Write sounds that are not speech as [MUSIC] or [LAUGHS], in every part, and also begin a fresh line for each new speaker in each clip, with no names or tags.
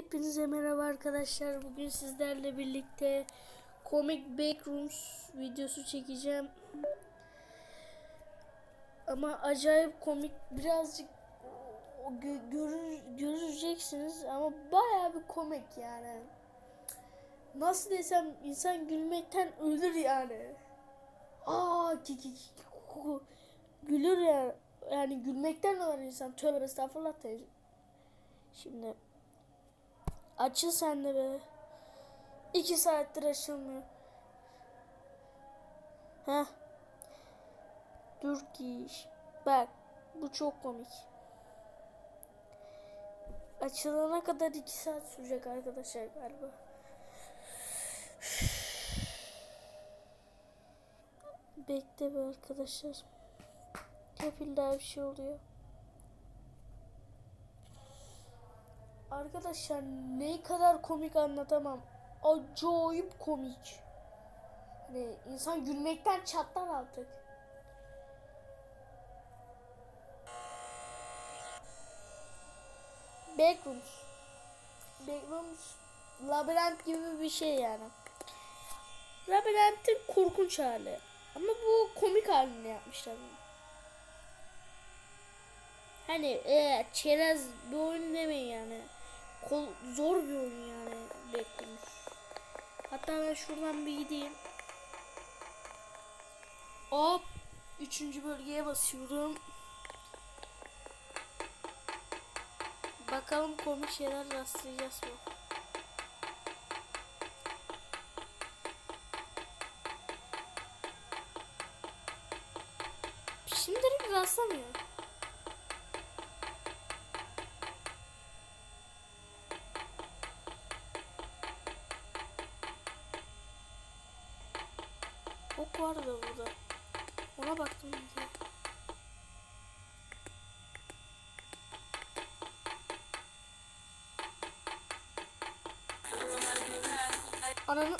Hepinize merhaba arkadaşlar. Bugün sizlerle birlikte Comic Backrooms videosu çekeceğim. Ama acayip komik birazcık gö- görür, göreceksiniz ama bayağı bir komik yani. Nasıl desem insan gülmekten ölür yani. Aa ki ki ki gülür ya. Yani gülmekten ölür insan. Tövbe estağfurullah. Şimdi Açıl sen de be. İki saattir açılmıyor. Heh. Dur ki. Bak. Bu çok komik. Açılana kadar iki saat sürecek arkadaşlar galiba. Bekle be arkadaşlar. Hep illa bir şey oluyor. Arkadaşlar ne kadar komik anlatamam. Acayip komik. Hani insan gülmekten çatlar artık. Backrooms. Backrooms labirent gibi bir şey yani. Labirentin korkunç hali. Ama bu komik halini yapmışlar. Hani e, çerez bir oyun demeyin yani. Kol, zor bir oyun yani Backrooms. Hatta ben şuradan bir gideyim. Hop. Üçüncü bölgeye basıyorum. Bakalım komik şeyler rastlayacağız mı? Ok vardı burada. Ona baktım de. Ananı...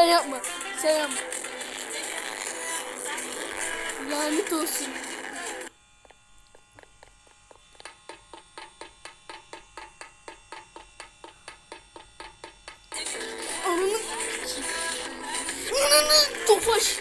sen yapma sen yapma. Lanet olsun. Ananı Ananı tofaş.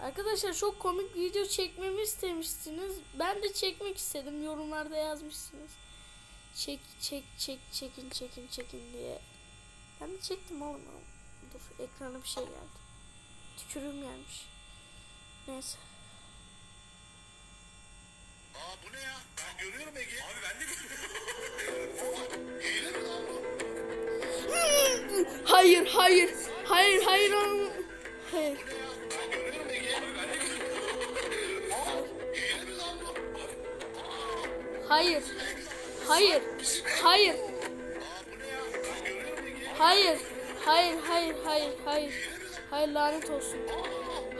Arkadaşlar çok komik video çekmemi istemiştiniz. Ben de çekmek istedim. Yorumlarda yazmışsınız. Çek çek çek çekin çekin çekin diye. Ben de çektim oğlum. Dur ekrana bir şey geldi. Tükürüğüm gelmiş. Neyse.
Aa bu ne ya? Ben görüyorum Ege. Abi ben de görüyorum. [LAUGHS] Hile mi lan bu?
Hayır hayır. Hayır hayır. Hayır. Hayır. Hayır. Hayır. Hayır. Hayır, hayır, hayır, hayır. Hayır lanet olsun.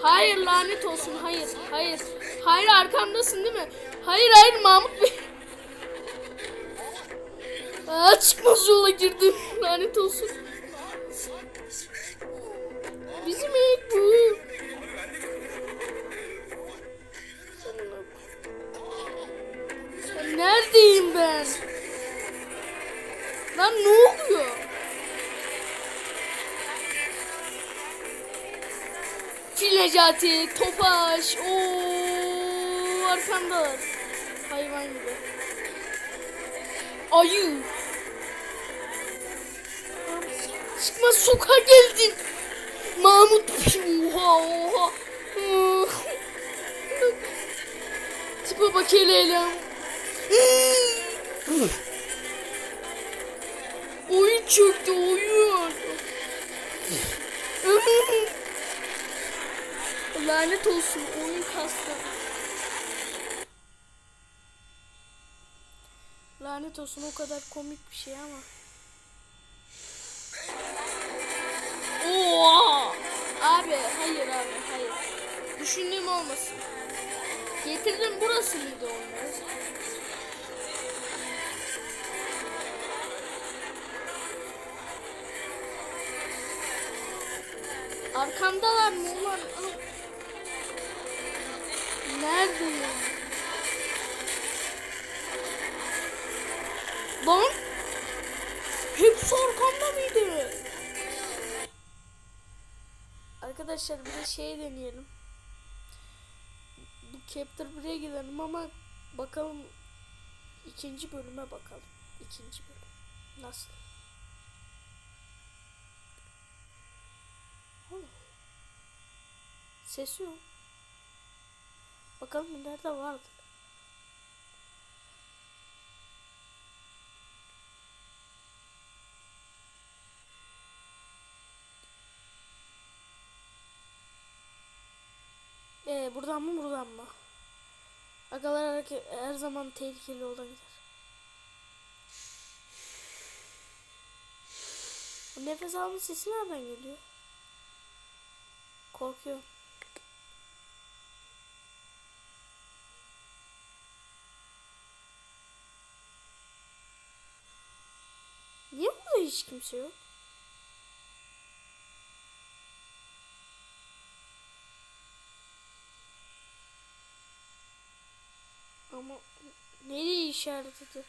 Hayır lanet olsun. Hayır, hayır. Hayır arkamdasın değil mi? Hayır, hayır Mahmut Bey. Aa, çıkmaz yola girdim. [LAUGHS] Lanet olsun. Ben? Lan ne oluyor? Fil Necati, Topaş, ooo arkamdalar. Hayvan gibi. Ayı. Çıkmaz sokağa geldin. Mahmut oha oha. Tipe bak hele hele olur. Oyun çöktü oyun. Lanet olsun oyun kastı. Lanet olsun o kadar komik bir şey ama. Oha! Abi hayır abi hayır. Düşündüğüm olmasın. Getirdim burası mıydı onlar? Arkamdalar mı ulan? Nerede ya? Lan! Hepsi arkamda mıydı? Arkadaşlar bir de şey deneyelim. Bu Chapter 1'e gidelim ama bakalım ikinci bölüme bakalım. İkinci bölüm. Nasıl? Ses yok. Bakalım nerede vardır. Ee, buradan mı buradan mı? Agalar her zaman tehlikeli gider. Bu nefes alma sesi nereden geliyor? Korkuyorum. Niye burada hiç kimse yok? Ama nereye işaret ediyor?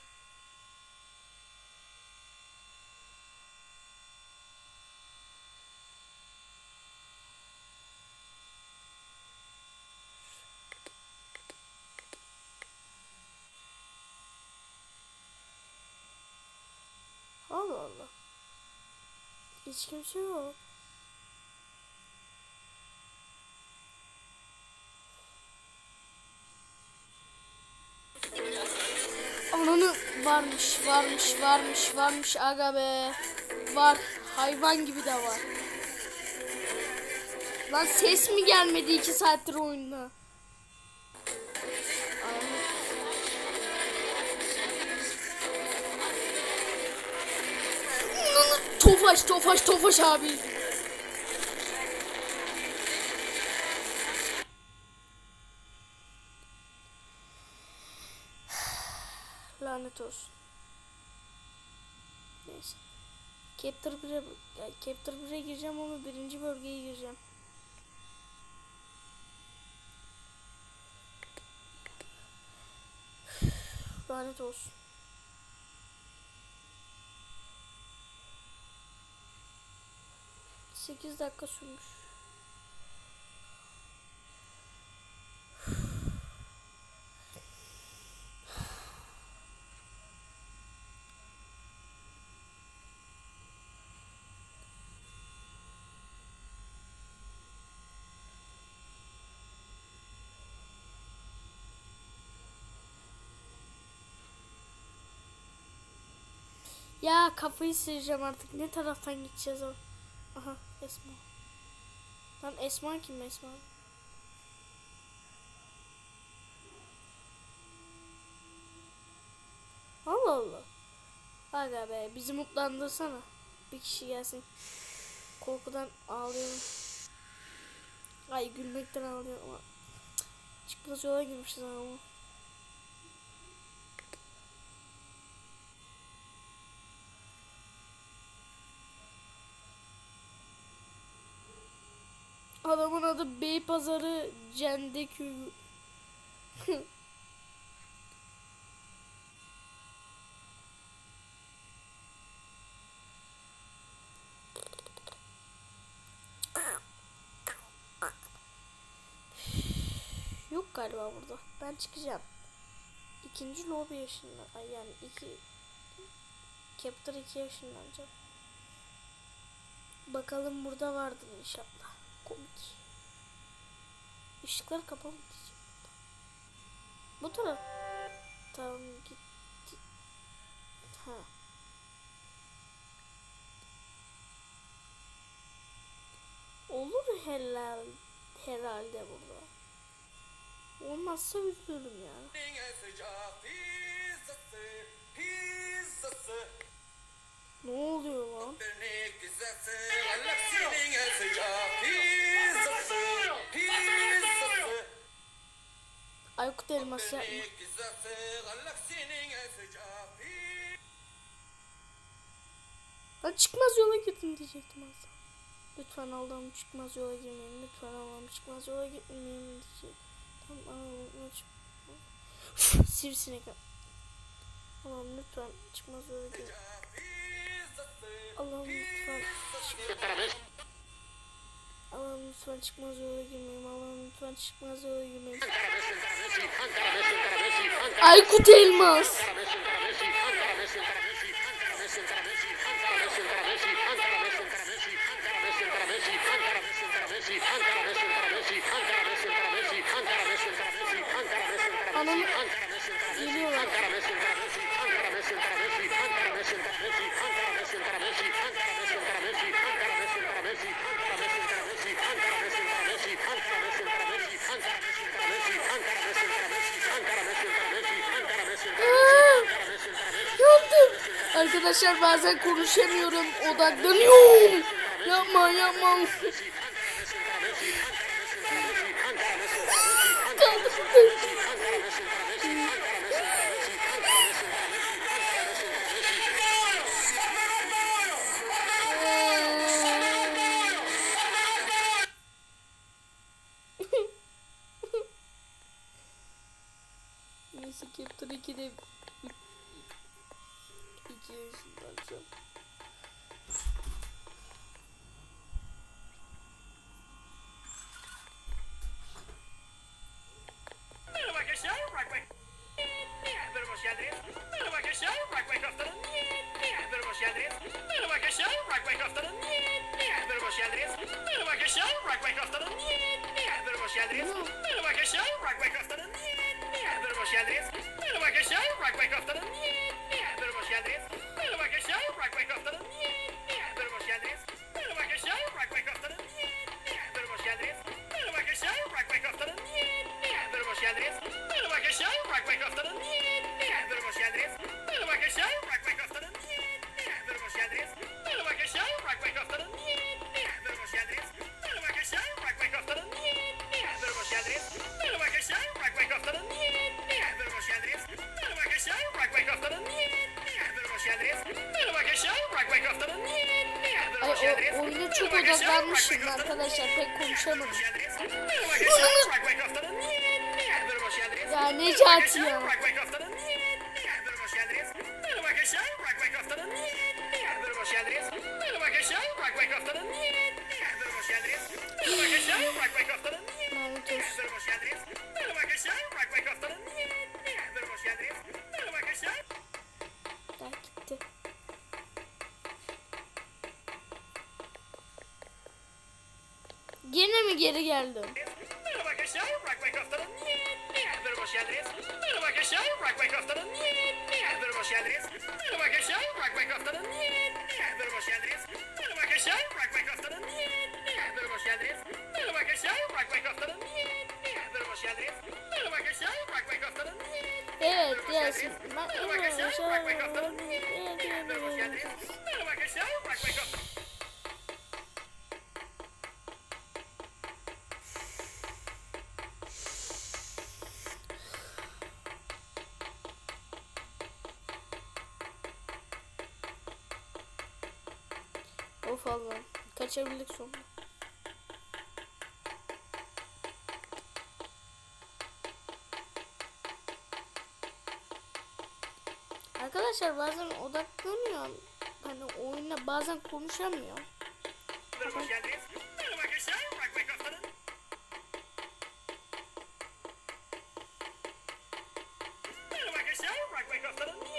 Allah Allah. Hiç kimse yok. Ananı varmış, varmış, varmış, varmış aga be. Var. Hayvan gibi de var. Lan ses mi gelmedi iki saattir oyunda? Tofaş, tofaş, tofaş abi. Lanet olsun. Neyse. Chapter 1'e yani Chapter 1'e gireceğim ama birinci bölgeye gireceğim. Lanet olsun. Sekiz dakika sürmüş. Ya kafayı sıyıracağım artık. Ne taraftan gideceğiz o? Aha Esma. Lan Esma kim Esma? Allah Allah. Aga be bizi mutlandırsana. Bir kişi gelsin. Korkudan ağlıyorum. Ay gülmekten ağlıyorum ama. Çıkmaz yola girmişiz ama. Adamın adı Beypazarı Cendekü. Yok galiba burada. Ben çıkacağım. İkinci lobi yaşından. Ay yani iki Chapter 2 yaşınlanacağım. Bakalım burada vardır inşallah. Komik. Işıklar kapalı diyeceğim. Bu taraf. Tamam gitti. Ha. Olur helal herhalde burada. Olmazsa üzülürüm yani. Ne oluyor lan? Elmas yapma. Lan çıkmaz yola gittin diyecektim aslında. Lütfen Allah'ım çıkmaz yola girmeyin. Lütfen Allah'ım çıkmaz yola gitmeyin diyecek. Tamam Allah'ım çık. Sivrisinek. Allah'ım lütfen çıkmaz yola gir. Allah'ım lütfen. Allah'ım lütfen çıkmaz yola girmeyeyim. Allah'ım lütfen çıkmaz yola girmeyeyim. Aykut Elmas. Anam geliyorlar. Arkadaşlar bazen konuşamıyorum. Odaklanıyorum. Yapma yapma. [LAUGHS] Neyse
geldiniz.
Ya
Merhaba
Necati
arkadaşlar,
ya.
Rock Bike haftanın. Merhaba hoş geldiniz. Merhaba arkadaşlar, Rock Bike haftanın. Merhaba hoş geldiniz. Merhaba arkadaşlar, Rock Bike haftanın. Merhaba hoş geldiniz. Merhaba arkadaşlar, Rock Bike haftanın.
Lanet olsun.
Merhaba hoş geldiniz. Merhaba arkadaşlar, Rock Bike haftanın. Merhaba hoş geldiniz. Merhaba arkadaşlar.
Daha gitti. Gene mi geri geldim?
Merhaba arkadaşlar, Rock Bike haftanın. Merhaba hoş geldiniz. Merhaba arkadaşlar, Rock Bike haftanın. Merhaba hoş geldiniz. Merhaba arkadaşlar, Rock Bike haftanın. Merhaba hoş geldiniz. Merhaba arkadaşlar, Rock Bike haftanın. Merhaba hoş geldiniz. Merhaba arkadaşlar, Rock Bike haftanın. Merhaba hoş geldiniz. Merhaba arkadaşlar, Rock Bike haftanın.
Evet
Merhaba hoş
yes.
geldiniz.
Ben
Merhaba arkadaşlar, Rock Bike haftanın.
Evet,
Merhaba hoş geldiniz. Merhaba arkadaşlar, Rock Bike haftanın.
Of Allah'ım. Kaçabildik sonunda. Arkadaşlar bazen odaklanıyorum. Hani oyuna bazen konuşamıyorum.
Merhaba geldiniz. Merhaba arkadaşlar, Rock Bike haftanın. Merhaba arkadaşlar, Rock Bike haftanın.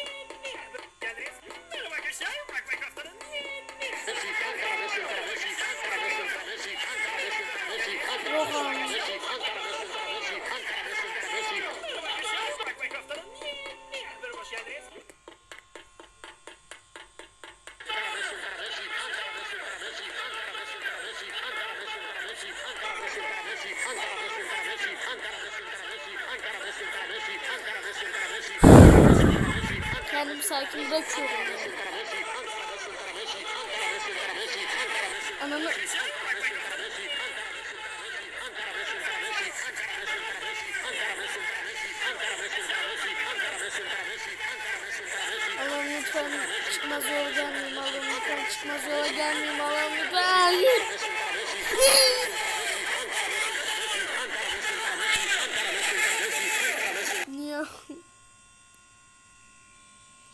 Kendimi sakin bırakıyorum. Yani. Ananı
Arkadaşlar, Rock Bike haftanın.
Çıkmaz yola gelmeyeyim Allah'ım lütfen. Hayır. Niye?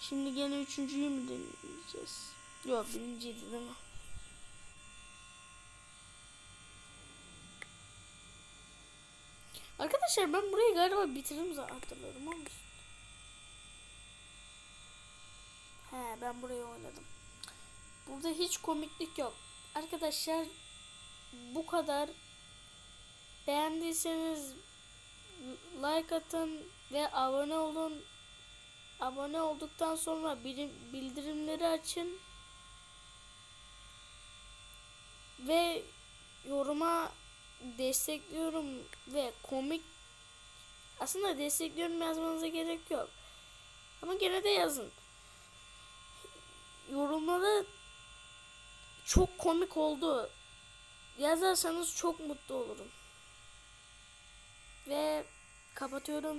Şimdi gene üçüncüyü mü deneyeceğiz? Yok birinciydi değil mi? Arkadaşlar ben burayı galiba bitirdim zaten hatırlıyorum ama. He ben burayı oynadım. Burada hiç komiklik yok. Arkadaşlar bu kadar. Beğendiyseniz like atın ve abone olun. Abone olduktan sonra bildirimleri açın. Ve yoruma destekliyorum ve komik aslında destekliyorum yazmanıza gerek yok. Ama gene de yazın. Yorumlara çok komik oldu. Yazarsanız çok mutlu olurum. Ve kapatıyorum.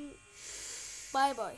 Bay bay.